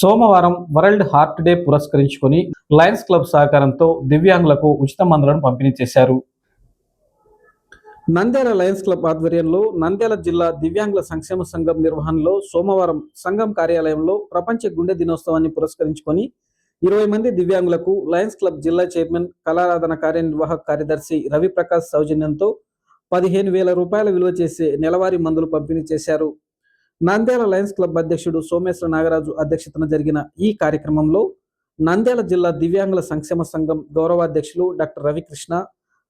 సోమవారం world heart day పురస్కరించుకొని Lions club సహకారంతో దివ్యాంగులకు ఉచిత మందులను పంపిణీ చేశారు. నంద్యాల లయన్స్ క్లబ్ ఆధ్వర్యంలో నంద్యాల జిల్లా దివ్యాంగుల సంక్షేమ సంఘం నిర్వహణలో సోమవారం సంఘం కార్యాలయంలో ప్రపంచ గుండె దినోత్సవాన్ని పురస్కరించుకొని ఇరవై మంది దివ్యాంగులకు లయన్స్ క్లబ్ జిల్లా చైర్మన్ కళారాధన కార్యనిర్వాహక కార్యదర్శి రవిప్రకాష్ సౌజన్యంతో పదిహేను వేల రూపాయల విలువ చేసే నెలవారీ మందులు పంపిణీ చేశారు. నంద్యాల లయన్స్ క్లబ్ అధ్యక్షుడు సోమేశ్వర నాగరాజు అధ్యక్షతన జరిగిన ఈ కార్యక్రమంలో నంద్యాల జిల్లా దివ్యాంగుల సంక్షేమ సంఘం గౌరవాధ్యక్షులు డాక్టర్ రవికృష్ణ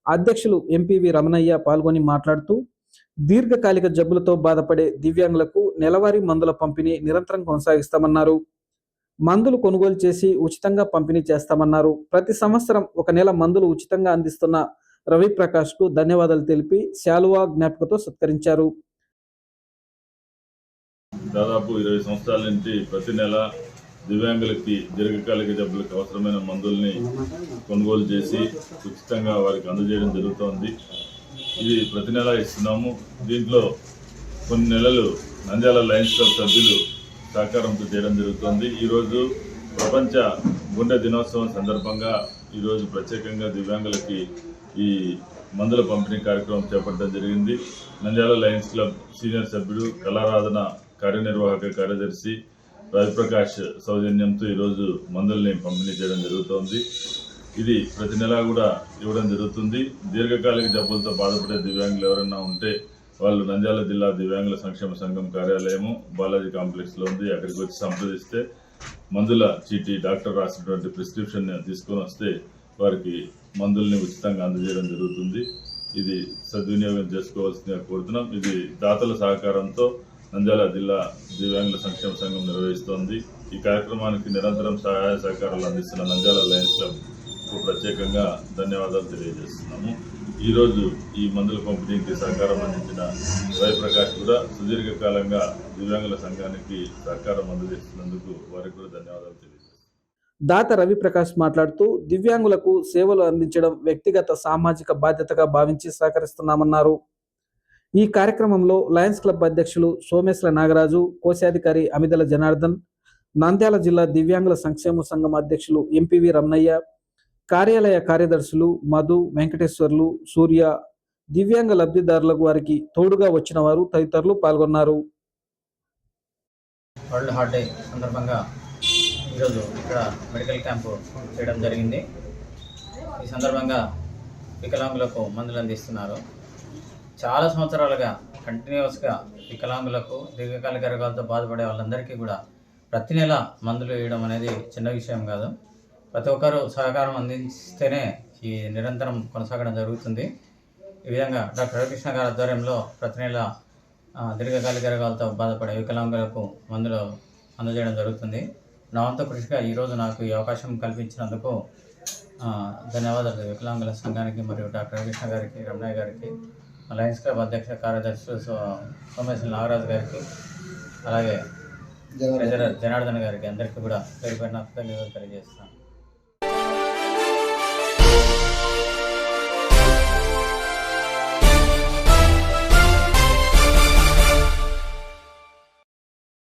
అధ్యక్షులు ఎంపీవి రమణయ్య పాల్గొని మాట్లాడుతూ దీర్ఘకాలిక జబ్బులతో బాధపడే దివ్యాంగులకు నెలవారీ మందుల పంపిణీ నిరంతరం కొనసాగిస్తామన్నారు. మందులు కొనుగోలు చేసి ఉచితంగా పంపిణీ చేస్తామన్నారు. ప్రతి సంవత్సరం ఒక నెల మందులు ఉచితంగా అందిస్తున్న రవి ప్రకాష్కు ధన్యవాదాలు తెలిపి శాలువా జ్ఞాపికతో సత్కరించారు. దాదాపు ఇరవై సంవత్సరాల నుంచి ప్రతి నెల దివ్యాంగులకి దీర్ఘకాలిక జబ్బులకు అవసరమైన మందుల్ని కొనుగోలు చేసి ఉచితంగా వారికి అందజేయడం జరుగుతోంది. ఇది ప్రతి నెల ఇస్తున్నాము. దీంట్లో కొన్ని నెలలు నంద్యాల లయన్స్ క్లబ్ సభ్యులు సహకారంతో చేయడం జరుగుతోంది. ఈరోజు ప్రపంచ గుండె దినోత్సవం సందర్భంగా ఈరోజు ప్రత్యేకంగా దివ్యాంగులకి ఈ మందుల పంపిణీ కార్యక్రమం చేపట్టడం జరిగింది. నంద్యాల లయన్స్ క్లబ్ సీనియర్ సభ్యుడు కళారాధన కార్యనిర్వాహక కార్యదర్శి రవిప్రకాష్ సౌజన్యంతో ఈరోజు మందుల్ని పంపిణీ చేయడం జరుగుతోంది. ఇది ప్రతి నెలా కూడా ఇవ్వడం జరుగుతుంది. దీర్ఘకాలిక జబ్బులతో బాధపడే దివ్యాంగులు ఎవరైనా ఉంటే వాళ్ళు నంద్యాల జిల్లా దివ్యాంగుల సంక్షేమ సంఘం కార్యాలయము బాలాజీ కాంప్లెక్స్లో ఉంది. అక్కడికి వచ్చి సంప్రదిస్తే మందుల చీటీ డాక్టర్ రాసినటువంటి ప్రిస్క్రిప్షన్ తీసుకొని వస్తే వారికి మందుల్ని ఉచితంగా అందజేయడం జరుగుతుంది. ఇది సద్వినియోగం చేసుకోవాల్సిందిగా కోరుతున్నాం. ఇది దాతల సహకారంతో నంద్యాల జిల్లా దివ్యాంగుల సంక్షేమ సంఘం నిర్వహిస్తోంది. ఈ కార్యక్రమానికి నిరంతరం సహాయ సహకారాలు అందిస్తున్న నంద్యాల లయన్స్ క్లబ్కు ప్రత్యేకంగా ధన్యవాదాలు తెలియజేస్తున్నాము. ఈరోజు ఈ మందుల పంపిణీకి సహకారం అందించిన రవిప్రకాష్ కూడా సుదీర్ఘకాలంగా దివ్యాంగుల సంఘానికి సహకారం అందజేస్తున్నందుకు వారికి కూడా ధన్యవాదాలు తెలియజేస్తున్నాను దాత రవిప్రకాష్ మాట్లాడుతూ దివ్యాంగులకు సేవలు అందించడం వ్యక్తిగత సామాజిక బాధ్యతగా భావించి సహకరిస్తున్నామన్నారు. ఈ కార్యక్రమంలో లయన్స్ క్లబ్ అధ్యక్షులు సోమేశ్వర నాగరాజు కోశాధికారి అమిదల జనార్దన్ నంద్యాల జిల్లా దివ్యాంగుల సంక్షేమ సంఘం అధ్యక్షులు ఎంపీవి రమణయ్య కార్యాలయ కార్యదర్శులు మధు వెంకటేశ్వర్లు సూర్య దివ్యాంగ లబ్ధిదారులకు వారికి తోడుగా వచ్చిన వారు తదితరులు పాల్గొన్నారు. వరల్డ్ హార్ట్ డే సందర్భంగా ఈరోజు ఇక్కడ మెడికల్ క్యాంపు చేయడం జరిగింది. ఈ సందర్భంగా వికలాంగులకు మందులు అందిస్తున్నారు. చాలా సంవత్సరాలుగా కంటిన్యూస్గా వికలాంగులకు దీర్ఘకాలిక రోగాలతో బాధపడే వాళ్ళందరికీ కూడా ప్రతి నెల మందులు వేయడం అనేది చిన్న విషయం కాదు. ప్రతి ఒక్కరూ సహకారం అందిస్తేనే ఈ నిరంతరం కొనసాగడం జరుగుతుంది. ఈ విధంగా డాక్టర్ రవికృష్ణ గారి ఆధ్వర్యంలో ప్రతి నెల దీర్ఘకాలిక రోగాలతో బాధపడే వికలాంగులకు మందులు అందజేయడం జరుగుతుంది. నావంతో కృషిగా ఈరోజు నాకు ఈ అవకాశం కల్పించినందుకు ధన్యవాదాలు. వికలాంగుల సంఘానికి మరియు డాక్టర్ రవికృష్ణ గారికి రమణయ్య గారికి లయన్స్ క్లబ్ అధ్యక్ష కార్యదర్శి సో సోమేశ్వర నాగరాజు గారికి అలాగే జనార్దన్ గారికి. అందరికీ కూడా పేరు కృతజ్ఞతలు తెలియజేస్తాను